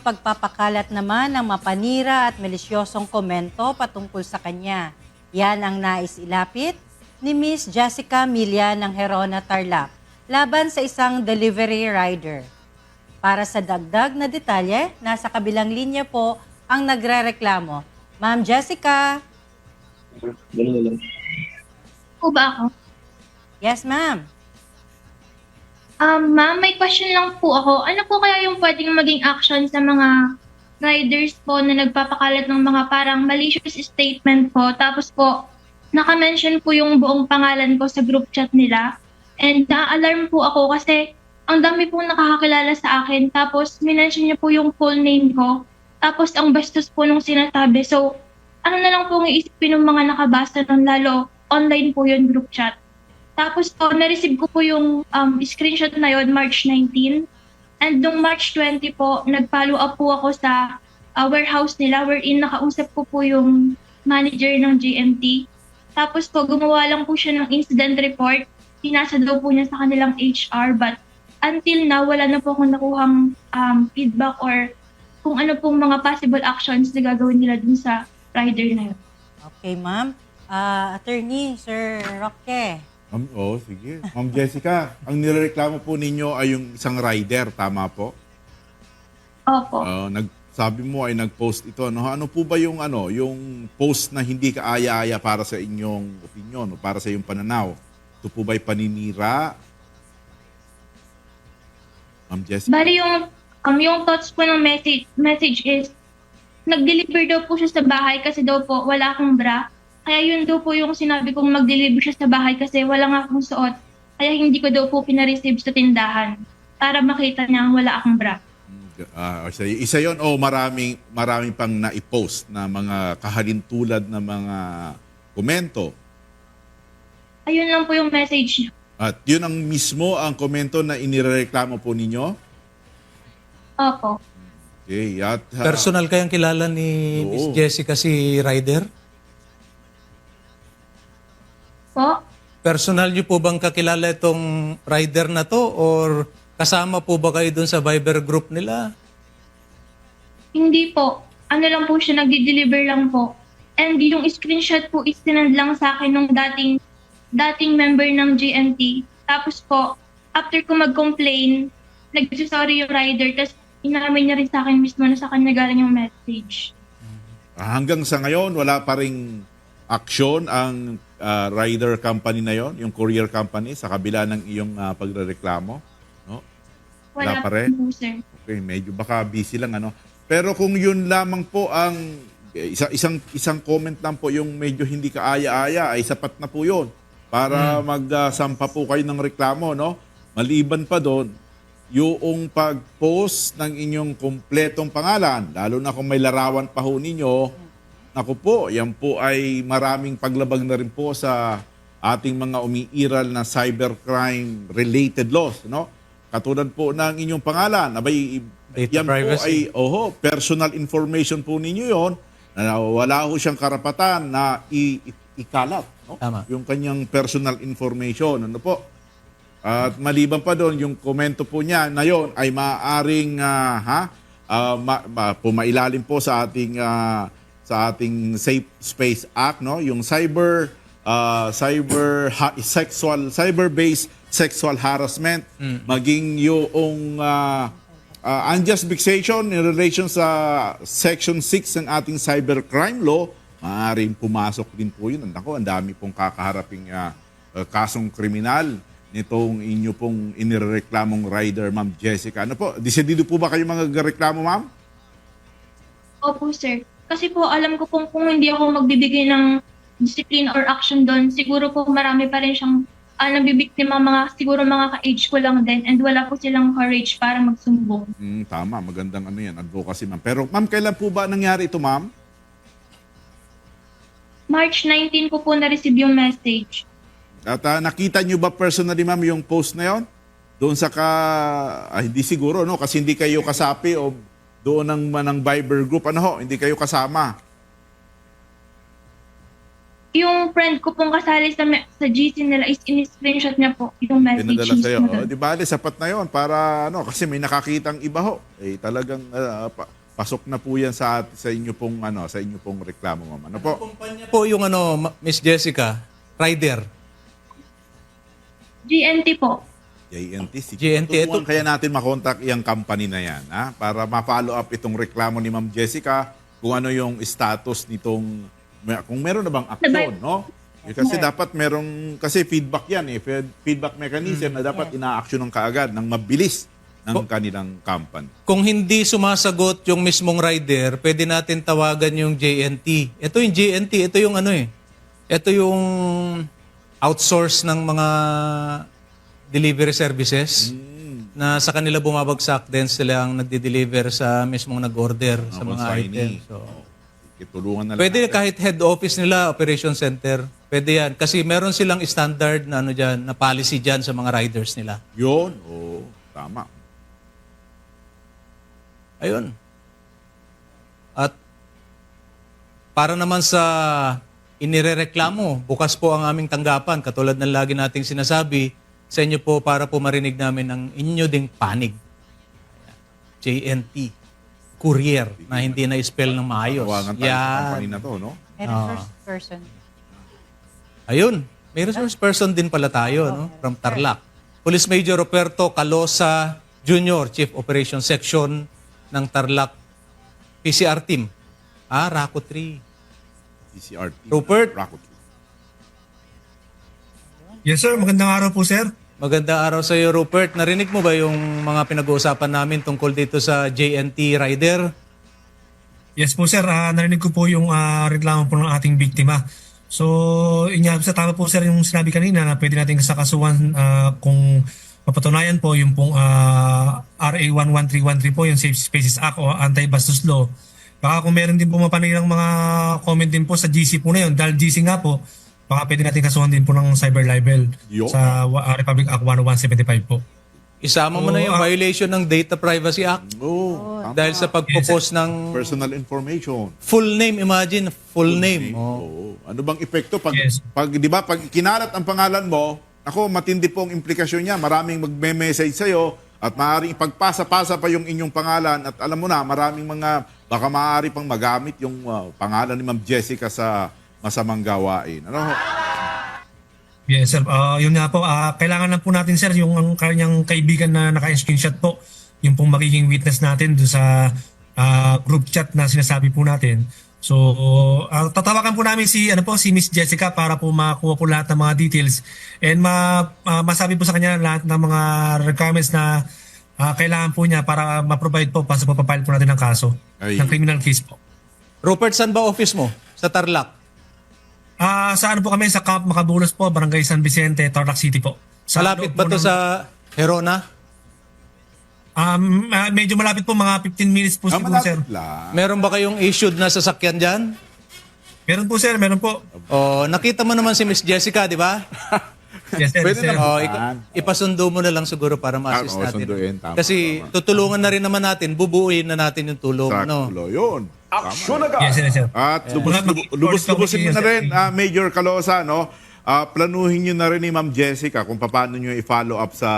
pagpapakalat naman ng mapanira at malisyosong komento patungkol sa kanya. Yan ang nais ilapit ni Miss Jessica Milya ng Herona Tarlac laban sa isang delivery rider. Para sa dagdag na detalye, nasa kabilang linya po ang nagrereklamo. Ma'am Jessica. Ganun na lang. Po ba ako? Yes, ma'am. Um, ma'am, may question lang po ako. Ano po kaya yung pwedeng maging action sa mga riders po na nagpapakalat ng mga parang malicious statement po. Tapos po, naka-mention po yung buong pangalan ko sa group chat nila. And na-alarm po ako kasi ang dami po nakakakilala sa akin. Tapos, minention niya po yung full name ko. Tapos, ang bastos po nung sinasabi. So, ano na lang po ang iisipin ng mga nakabasa nun, lalo online po yung group chat. Tapos po, na-receive ko po yung um, screenshot na yon March 19. And nung March 20 po, nag-follow up po ako sa uh, warehouse nila wherein nakausap ko po yung manager ng GMT. Tapos po, gumawa lang po siya ng incident report. Pinasa daw po niya sa kanilang HR but until now, wala na po akong nakuhang um, feedback or kung ano pong mga possible actions na gagawin nila dun sa rider na yun. Okay, ma'am. Ah, attorney, Sir Roque. Ma'am, oh, sige. Ma'am Jessica, ang nirereklamo po ninyo ay yung isang rider, tama po? Opo. Ah, nagsabi mo ay nag-post ito. No? Ano po ba yung ano, yung post na hindi kaaya-aya para sa inyong opinion o para sa iyong pananaw? Ito po ba'y paninira? Ma'am Jessica? Bali yung, um, yung thoughts po ng message, message is, nag-deliver daw po siya sa bahay kasi daw po wala akong bra. Kaya yun daw po yung sinabi kong mag-deliver siya sa bahay kasi wala nga akong suot. Kaya hindi ko daw po pinareceive sa tindahan para makita niya wala akong bra. Ah, isa, isa yon o maraming, maraming pang na-post na mga kahalintulad na mga komento. Ayun lang po yung message niya. At yun ang mismo ang komento na inireklamo po ninyo? Opo. Okay, at ah, Personal kayang kilala ni Oo. Miss Jessica si Ryder? Po? Personal niyo po bang kakilala itong rider na to or kasama po ba kayo dun sa Viber group nila? Hindi po. Ano lang po siya, nagdi-deliver lang po. And yung screenshot po is sinend lang sa akin nung dating dating member ng GMT. Tapos po, after ko mag-complain, nag-sorry yung rider, tapos inamin niya rin sa akin mismo na sa kanya galing yung message. hanggang sa ngayon, wala pa ring aksyon ang ah, rider company na yon, yung courier company, sa kabila ng iyong ah, pagrereklamo. No? Wala Wala pa rin? po, sir. Okay, medyo baka busy lang ano. Pero kung yun lamang po ang eh, isa, isang isang comment lang po yung medyo hindi kaaya-aya ay sapat na po yun para magsampa po kayo ng reklamo, no? Maliban pa doon, yung pag-post ng inyong kompletong pangalan, lalo na kung may larawan pa ho ninyo, naku po, yan po ay maraming paglabag na rin po sa ating mga umiiral na cybercrime-related laws, no? Katulad po ng inyong pangalan, abay, Data yan po privacy. ay, oho, personal information po ninyo yon na wala ho siyang karapatan na i- ikalat, no? Tama. Yung kanyang personal information, ano po? At maliban pa doon, yung komento po niya na yon ay maaaring ah, ha, ah, ma, ma- pumailalim po sa ating ah, sa ating Safe Space Act, no? Yung cyber ah, cyber ha- sexual cyber-based sexual harassment, maging yung ah, ah, unjust vexation in relation sa Section 6 ng ating cybercrime law, maaaring pumasok din po yun. Ako, ang dami pong kakaharaping ah, ah, kasong kriminal nitong inyo pong inireklamong rider, Ma'am Jessica. Ano po, disidido po ba kayo mga reklamo, Ma'am? Opo, sir. Kasi po, alam ko pong kung hindi ako magbibigay ng discipline or action doon, siguro po marami pa rin siyang uh, nabibiktima mga, siguro mga ka-age ko lang din and wala po silang courage para magsumbong. Mm, tama, magandang ano yan, advocacy, Ma'am. Pero, Ma'am, kailan po ba nangyari ito, Ma'am? March 19 ko po na-receive yung message. At ah, nakita nyo ba personally, Ma'am, yung post na yon? Doon sa ka... Ah, hindi siguro, no? Kasi hindi kayo kasapi o doon ng, ng Viber group. Ano ho? Hindi kayo kasama. yung friend ko pong kasali sa, sa GC nila is in-screenshot niya po yung message. Pinadala sa'yo. Oh, doon. di bale, sapat na yon para ano, kasi may nakakitang iba ho. Eh, talagang ah, pa- pasok na po yan sa, sa inyo pong, ano, sa inyo pong reklamo, ma'am. Ano po? Kumpanya po yung ano, Miss Jessica, rider. GNT po. JNT. Sige, JNT, tutukan ito- kaya natin makontak yung company na yan, ha? Para ma-follow up itong reklamo ni Ma'am Jessica kung ano yung status nitong, kung meron na bang action, no? Eh, kasi dapat merong, kasi feedback yan eh, Feed- feedback mechanism na dapat ina-action ng kaagad, ng mabilis ng kanilang company. Kung hindi sumasagot yung mismong rider, pwede natin tawagan yung JNT. Ito yung JNT, ito yung ano eh. Ito yung outsource ng mga delivery services na sa kanila bumabagsak din sila ang nagde-deliver sa mismong nag-order sa mga items. So, Itulungan na lang pwede natin. kahit head office nila, operation center, pwede yan. Kasi meron silang standard na ano dyan, na policy dyan sa mga riders nila. Yun, oo, tama. Ayun. At para naman sa inirereklamo, bukas po ang aming tanggapan. Katulad ng lagi nating sinasabi sa inyo po para po marinig namin ang inyo ding panig. JNT. Courier na hindi na-spell ng maayos. Tawagan tayo sa company na to, no? May first person. Ayun. May resource person din pala tayo, no? From Tarlac. Police Major Roberto Calosa Jr., Chief Operations Section ng Tarlac PCR Team. Ah, RACO 3. CCRT. Rupert? Rocket. Yes sir, magandang araw po sir. Magandang araw sa iyo, Rupert. Narinig mo ba yung mga pinag-uusapan namin tungkol dito sa JNT Rider? Yes po sir, Ah, narinig ko po yung ah, reklamo po ng ating biktima. So, inya sa tama po sir yung sinabi kanina na pwede natin kasakasuhan ah, kung mapatunayan po yung pong ah, RA 11313 po, yung Safe Spaces Act o Anti-Bastos Law. Baka kung meron din po mapanirang mga comment din po sa GC po na yun, dahil GC nga po, baka pwede natin kasuhan din po ng cyber libel Yo. sa ah, Republic Act 10175 po. Isama mo na yung ah. violation ng Data Privacy Act Oo, tama. dahil sa pagpo-post ng Personal information. full name, imagine, full, name. Oh. Oo. Ano bang epekto pag Yes. pag 'di ba pag kinalat ang pangalan mo, ako matindi po ang implikasyon niya. Maraming magme-message sa at maaaring ipagpasa-pasa pa yung inyong pangalan at alam mo na maraming mga baka maaari pang magamit yung uh, pangalan ni Ma'am Jessica sa masamang gawain. Ano? ho? Yes, sir. Ah, yun nga po, ah, kailangan lang po natin, sir, yung ang kanyang kaibigan na naka-screenshot po, yung pong magiging witness natin do sa ah, group chat na sinasabi po natin. So, ah, tatawagan po namin si ano po si Miss Jessica para po makuha po lahat ng mga details and ma, ah, masabi po sa kanya lahat ng mga requirements na ah, kailangan po niya para ma-provide po para sa papapile po natin ng kaso, Ay. ng criminal case po. Rupert, saan ba office mo? Sa Tarlac? Ah, sa ano po kami sa Camp Macabulos po, Barangay San Vicente, Tarlac City po. Sa Malapit ba to ng- sa Herona? Um, ah, medyo malapit po, mga 15 minutes po Ah, siguro, sir. lang. Meron ba kayong issued na sasakyan dyan? Meron po, sir. Meron po. O, nakita mo naman si Miss Jessica, di ba? Yes, sir. Pwede sir. naman. O, Yan. ik- ipasundo mo na lang siguro para ma-assist Ah, oo, natin. sunduin. Tama, Kasi tama. tutulungan na rin naman natin, bubuuin na natin yung tulong. Sa Ano? kulo, yun. Tama. Yes, sir, sir. At lubos, Mga lubos, mag- lubos, course lubusin mo na rin, ah, Major Calosa, no? Ah, planuhin nyo na rin ni Ma'am Jessica kung paano nyo i-follow up sa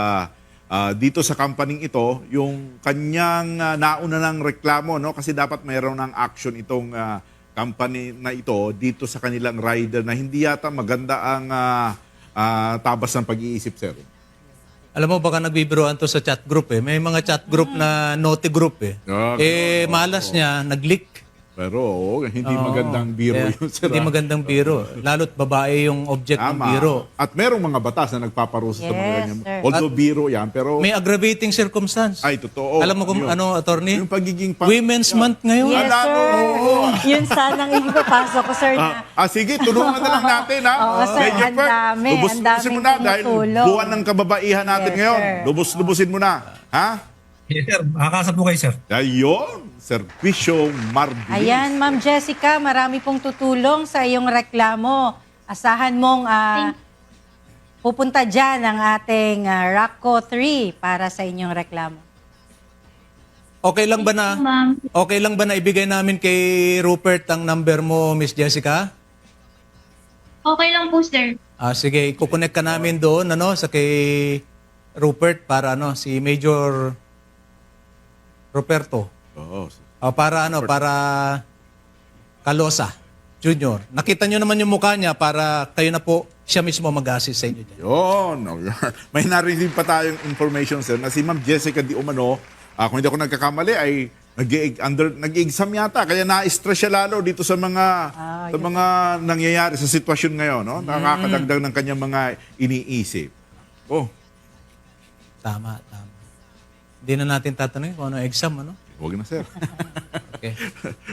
ah, dito sa company ito yung kanyang ah, nauna ng reklamo, no? Kasi dapat mayroon ng action itong ah, company na ito dito sa kanilang rider na hindi yata maganda ang ah, ah, tabas ng pag-iisip, sir. Alam mo, baka nagbibiroan to sa chat group eh. May mga chat group na naughty group eh. Ah, eh, malas niya, nag-leak. Pero oo, hindi Oo. magandang biro Kaya, yun, sir. Hindi ah. magandang biro. Lalo't babae yung object ng Tama. biro. At merong mga batas na nagpaparusa sa mga Yes, ganyan. sir. Although biro yan, pero May aggravating circumstance. ay totoo. Alam mo kung Yun. ano, attorney? Yung pagiging pa- Women's Month ngayon. Yes, Ala, sir. oo. Yun sanang ipapasok ko, sir, na Ah, ah, sige, tulungan na lang natin, ha? Oo, sir. Medyo Ang Perk, dami, ang lubusin mo daming na dahil tumutulong. buwan ng kababaihan natin Yes, ngayon. sir. Lubos-lubusin mo na. Ha? Yes, sir. Makakasa po kayo, sir. Ayun, Servisyo Marbilis. Ayan, Ma'am Jessica, marami pong tutulong sa iyong reklamo. Asahan mong ah, pupunta dyan ang ating ah, RACO 3 para sa inyong reklamo. Okay lang ba na? Ma'am. Okay lang ba na ibigay namin kay Rupert ang number mo, Miss Jessica? Okay lang po, sir. Ah, sige, ikukonek ka namin doon ano sa kay Rupert para ano si Major Roberto. Oo. Ah, para ano para Kalosa Junior. Nakita nyo naman yung mukha niya para kayo na po siya mismo mag-assist sa inyo dyan. Yun. oh. May narinig pa tayong information, sir, na si Ma'am Jessica Di Umano, ah, kung hindi ako nagkakamali, ay nag under nag-exam yata kaya na-stress siya lalo dito sa mga Ah, sa mga nangyayari sa sitwasyon ngayon no nakakadagdag ng kanyang mga iniisip oh Tama, tama. Hindi na natin tatanungin kung ano exam, ano? wag na sir Okay.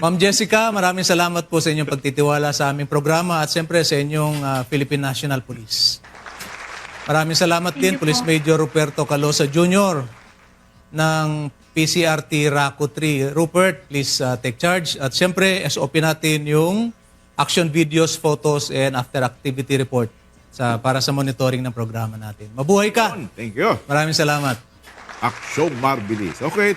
Ma'am Jessica, maraming salamat po sa inyong pagtitiwala sa aming programa at siyempre sa inyong ah, Philippine National Police. Maraming salamat din, Police Major Ruperto Calosa Jr. ng PCRT RACO 3. Rupert, please ah, take charge. At siyempre, SOP natin yung action videos, photos, and after activity report sa para sa monitoring ng programa natin. Mabuhay ka! thank you Maraming salamat. Aksyon Marbilis. Okay